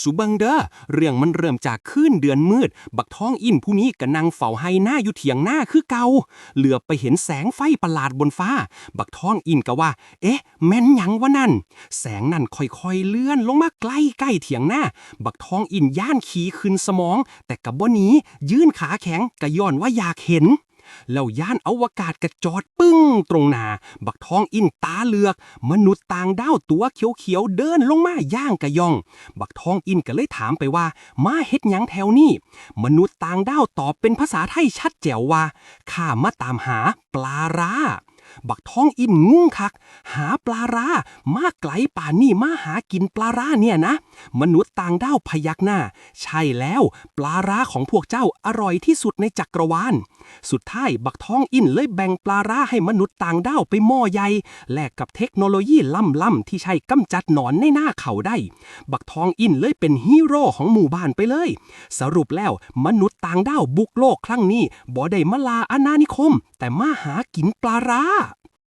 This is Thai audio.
สุบิงเดอเรื่องมันเริ่มจากคืนเดือนมืด บักท้องอินผู้นี้ก็นั่งเฝ้าไห้หน้าอยู่เถียงหน้าคือเก่าเหลือไปเห็นแสงไฟประหลาดบนฟ้า บักท้องอินก็ว่า เอ๊ะ แม่นยังวะนั่น แสงนั่นค่อยๆเลื่อนลงมาใกล้ใกล้ๆเถียงหน้า บักท้องอินย่านขี่ขึ้นสมอง แต่กับบ่หนี้ยื่นขาแข็งก็ย้อนว่าอยากเห็น แล้วย่านอวกาศกระจอดปึ้งตรงหนาบักทองอินตาเหลือก มนุษย์ต่างดาวตัวเขียวๆเดินลงมาย่างกะยอง บักทองอินก็เลยถามไปว่า มาเฮ็ดหยังแถวนี้ มนุษย์ต่างดาวตอบเป็นภาษาไทยชัดแจ๋วว่าข้ามาตามหาปลาร้าบักท้องอินงุ้งคัก หาปลาร้า มากไกลป่านนี่มาหากินปลาร้าเนี่ยนะ มนุษย์ต่างด้าวพยักหน้า ใช่แล้วปลาร้าของพวกเจ้าอร่อยที่สุดในจักรวาล สุดท้ายบักท้องอินเลยแบ่งปลาร้าให้มนุษย์ต่างด้าวไปหม้อใหญ่แลกกับเทคโนโลยีล้ำๆที่ใช้กำจัดหนอนในหน้าเขาได้ บักทองอินเลยเป็นฮีโร่ของหมู่บ้านไปเลย สรุปแล้วมนุษย์ต่างด้าวบุกโลกครั้งนี้บ่ได้มาลาอาณานิคม แต่มาหากินปลาร้า